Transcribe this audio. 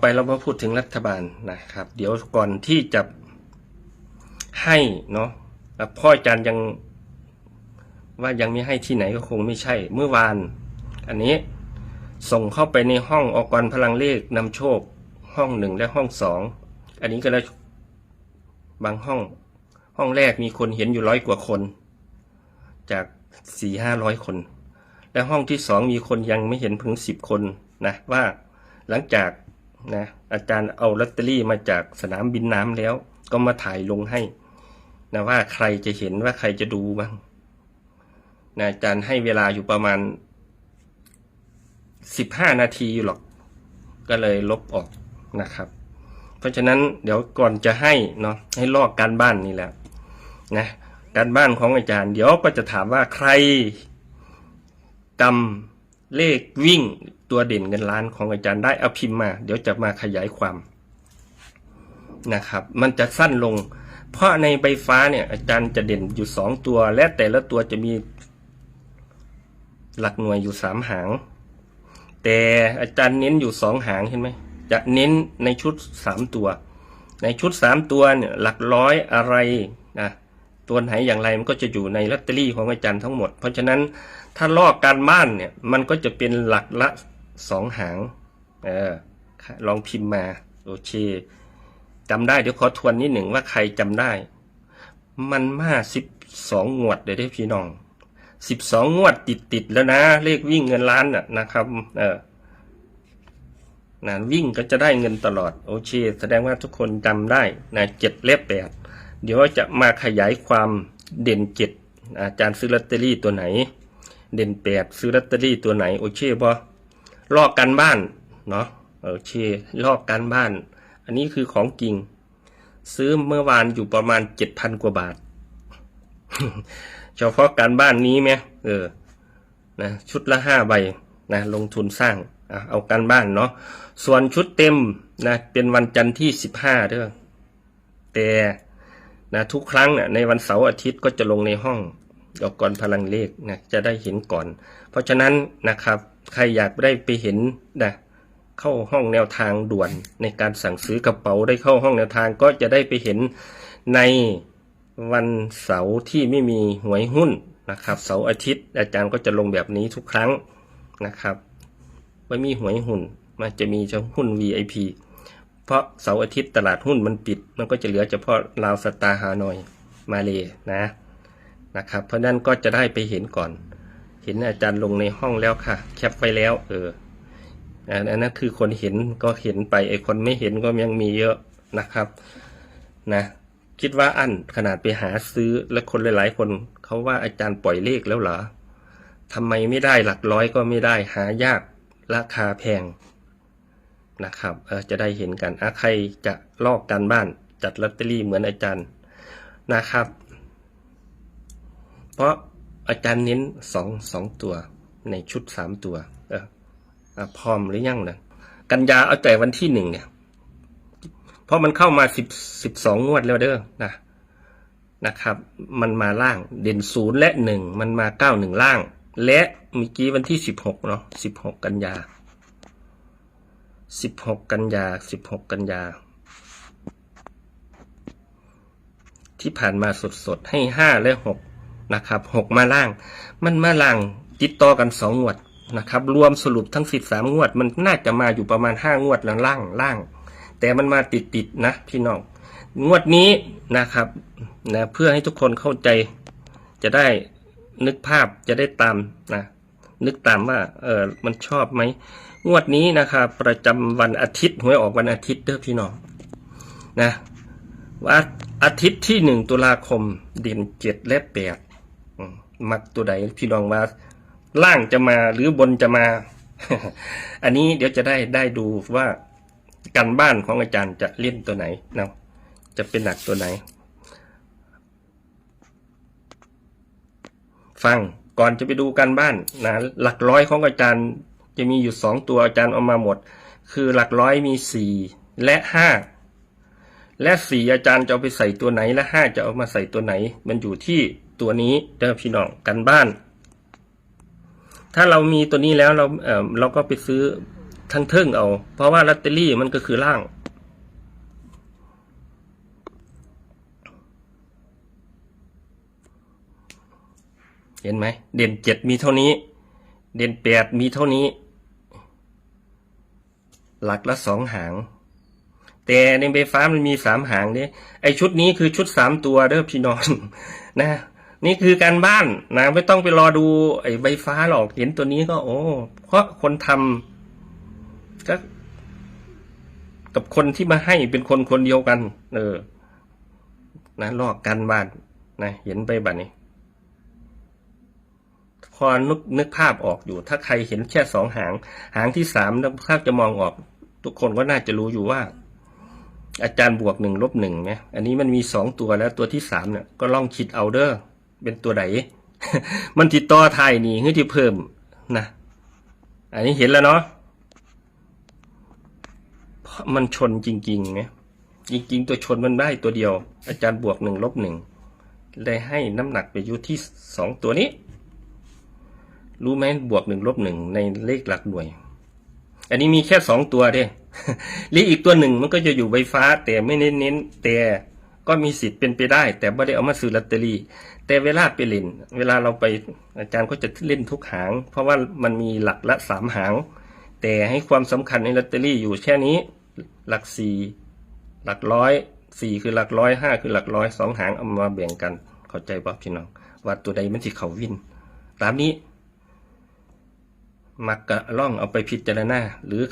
ไปเรามาพูดถึงรัฐบาลนะครับ เดี๋ยวก่อนที่จะให้เนาะพ่ออาจารย์ยังว่ายังไม่ให้ที่ไหนก็คงไม่ใช่ เมื่อวาน อันนี้ส่งเข้าไปในห้องอกรพลังเลขนำโชค ห้องหนึ่งและห้องสองอันนี้ก็แล้วบางห้อง ห้องแรกมีคนเห็นอยู่ร้อยกว่าคน จากสี่ห้าร้อยคน และห้องที่สองมีคนยังไม่เห็นถึงสิบคนนะว่าหลังจาก นะอาจารย์เอาลอตเตอรี่มาจากสนามบินน้ำแล้ว ก็มาถ่ายลงให้นะว่าใครจะเห็นว่าใครจะดูบ้างนะอาจารย์ให้เวลาอยู่ประมาณสิบห้านาทีอยู่หรอก ก็เลยลบออกนะครับ เพราะฉะนั้นเดี๋ยวก่อนจะให้เนาะให้ลอกการบ้านนี่แหละนะการบ้านของอาจารย์ เดี๋ยวก็จะถามว่าใครกำเลขวิ่ง ตัวเด่นเงินล้านของอาจารย์ได้เอาพิมพ์มา เดี๋ยวจะมาขยายความนะครับ มันจะสั้นลง เพราะในใบฟ้าเนี่ยอาจารย์จะเด่นอยู่สองตัว และแต่ละตัวจะมีหลักหน่วยอยู่สามหาง แต่อาจารย์เน้นอยู่สองหางเห็นไหมจะเน้นในชุดสามตัว ในชุดสามตัวเนี่ยหลักร้อยอะไรนะตัวไหนอย่างไรมันก็จะอยู่ในลอตเตอรี่ของอาจารย์ทั้งหมด เพราะฉะนั้นถ้าลอกการบ้านเนี่ยมันก็จะเป็นหลักละ สองหางเออลองพิมพ์มา โอเคจำได้เดี๋ยวขอทวนนิดหนึ่งว่าใครจำได้ มันมาสิบสองงวดเดี๋ยวได้พี่น้องสิบสองงวดติดติดๆแล้วนะ เลขวิ่งเงินล้านน่ะนะครับ เออนะวิ่งก็จะได้เงินตลอด โอเค แสดงว่าทุกคนจำได้นะเจ็ดเลขแปดเดี๋ยวจะมาขยายความเด่นเจ็ดอาจารย์ซื้อลอตเตอรี่ตัวไหน เด่นแปดซื้อลอตเตอรี่ตัวไหน โอเคบอ ลอกกันบ้านเนาะโอเคลอกกันบ้าน อันนี้คือของจริง ซื้อเมื่อวานอยู่ประมาณเจ็ดพันกว่าบาท เฉพาะการบ้านนี้ไหมเออนะชุดละห้าใบนะลงทุนสร้างอะเอาการบ้านเนาะส่วนชุดเต็มนะเป็นวันจันทร์ที่สิบห้าเด้อแต่นะทุกครั้งนะในวันเสาร์อาทิตย์ก็จะลงในห้องออกก่อนพลังเลขนะจะได้เห็นก่อน เพราะฉะนั้นนะครับ ใครอยากได้ไปเห็นนะเข้าห้องแนวทางด่วนในการสั่งซื้อกระเป๋าได้เข้าห้องแนวทางก็จะได้ไปเห็นในวันเสาร์ที่ไม่มีหวยหุ้นนะครับเสาร์อาทิตย์ อาจารย์ก็จะลงแบบนี้ทุกครั้งนะครับไม่มีหวยหุ้นมันจะมีเฉพาะหุ้น VIP เพราะเสาร์อาทิตย์ตลาดหุ้นมันปิด มันก็จะเหลือเฉพาะลาวสตาร์ฮานอยมาเลนะนะครับเพราะนั้นก็จะได้ไปเห็นก่อน เห็นอาจารย์ลงในห้องแล้วค่ะ แคปไว้แล้ว เอออันนั้นคือคนเห็นก็เห็นไปไอคนไม่เห็นก็ยังมีเยอะนะครับ นะคิดว่าอันขนาดไปหาซื้อและคนหลาย ๆ คนเขาว่าอาจารย์ปล่อยเลขแล้วเหรอทำไมไม่ได้หลักร้อยก็ไม่ได้หายากราคาแพงนะครับเออจะได้เห็นกันอะใครจะลอกการบ้านจัดลอตเตอรี่เหมือนอาจารย์นะครับ เพราะ อาจารย์เน้นสองสองตัวในชุดสามตัว เออพร้อมหรือยังนะกันยาเอาแต่วันที่หนึ่งเนี่ย เพราะมันเข้ามาสิบสิบสองงวดแล้วเด้อนะนะครับ มันมาล่างเด่นศูนย์และหนึ่งมันมาเก้าหนึ่งล่าง และเมื่อกี้วันที่สิบหกเนาะสิบหกกันยาสิบหกกันยาสิบหกกันยา ที่ผ่านมาสดๆ ให้ห้าและหก นะครับหกมาล่าง มันมาล่างติดต่อกันสองงวดนะครับรวมสรุปทั้งสิบสามงวด มันน่าจะมาอยู่ประมาณห้างวดแล้วล่างล่าง แต่มันมาติดติดนะพี่น้องงวดนี้นะครับนะเพื่อให้ทุกคนเข้าใจจะได้นึกภาพจะได้ตามนะนึกตามว่าเออมันชอบไหมงวดนี้นะครับประจำวันอาทิตย์หวยออกวันอาทิตย์เด้อพี่น้องนะว่าอาทิตย์ที่หนึ่งตุลาคมเด่นเจ็ดและแปด มมักตัวใดพี่น้องว่าล่างจะมาหรือบนจะมา อันนี้เดี๋ยวจะได้ได้ดูว่าการบ้านของอาจารย์จะเล่นตัวไหนเนาะจะเป็นหนักตัวไหน ฟังก่อนจะไปดูการบ้านนะหลักร้อยของอาจารย์จะมีอยู่สองตัวอาจารย์เอามาหมด คือหลักร้อยมีสี่และห้าและสี่อาจารย์จะเอาไปใส่ตัวไหน และห้าจะเอามาใส่ตัวไหน มันอยู่ที่ตัวนี้เด้อพี่น้องกันบ้าน ถ้าเรามีตัวนี้แล้วเราเออเราก็ไปซื้อทั้งเทิงเอา เพราะว่าลอตเตอรี่มันก็คือล่างเห็นไหม เด่นเจ็ดมีเท่านี้ เด่นแปดมีเท่านี้ หลักละสองหาง แต่ในใบฟ้ามันมีสามหางเนี่ยไอชุดนี้คือชุดสามตัวเด้อพี่น้องนะ นี่คือการบ้านนะไม่ต้องไปรอดูไอ้ใบฟ้าหรอกเห็นตัวนี้ก็ โอ้เพราะคนทำก็กับคนที่มาให้เป็นคนคนเดียวกัน เออ นะลอกกันบ้านนะเห็นไปบัดนี้ พอนึกนึกภาพออกอยู่ ถ้าใครเห็นแค่สองหาง หางที่สามถ้าจะมองออก ทุกคนก็น่าจะรู้อยู่ว่า อาจารย์บวกหนึ่งลบหนึ่งเนี่ยอันนี้มันมีสองตัวแล้วตัวที่สามเนี่ยก็ลองคิดเอาเด้อ เป็นตัวไหนมันติดต่อไทยนี่เพื่อที่เพิ่มนะอันนี้เห็นแล้วเนาะเพราะมันชนจริงๆเนี่ยจริงๆ ตัวชนมันได้ตัวเดียว อาจารย์บวกหนึ่งลบหนึ่งเลยให้น้ำหนักไปอยู่ที่สองตัวนี้ รู้ไหมบวกหนึ่งลบหนึ่งในเลขหลักหน่วย อันนี้มีแค่สองตัวเด้หรืออีกตัวหนึ่งมันก็จะอยู่ใบฟ้าแต่ไม่เน้นเน้นแต่ ก็มีสิทธิ์เป็นไปได้ แต่ไม่ได้เอามาซื้อลอตเตอรี่ แต่เวลาไปเล่น เวลาเราไปอาจารย์ก็จะเล่นทุกหาง เพราะว่ามันมีหลักละสามหาง แต่ให้ความสำคัญในลอตเตอรี่อยู่แค่นี้ หลักสี่หลักร้อยสี่คือหลักร้อยห้าคือหลักร้อยสองหางเอามาแบ่งกัน เข้าใจป่ะพี่น้อง ว่าตัวใดมันที่เขาวิน ตามนี้ มักกะล่องเอาไปพิจารณาหรือ